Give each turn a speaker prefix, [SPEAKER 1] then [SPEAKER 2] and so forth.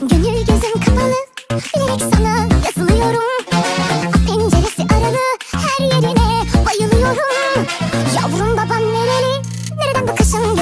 [SPEAKER 1] Gönül gözüm kapalı Bilerek sana yazılıyorum. At penceresi aralı Her yerine bayılıyorum. Yavrum baban nereli Nereden bakışın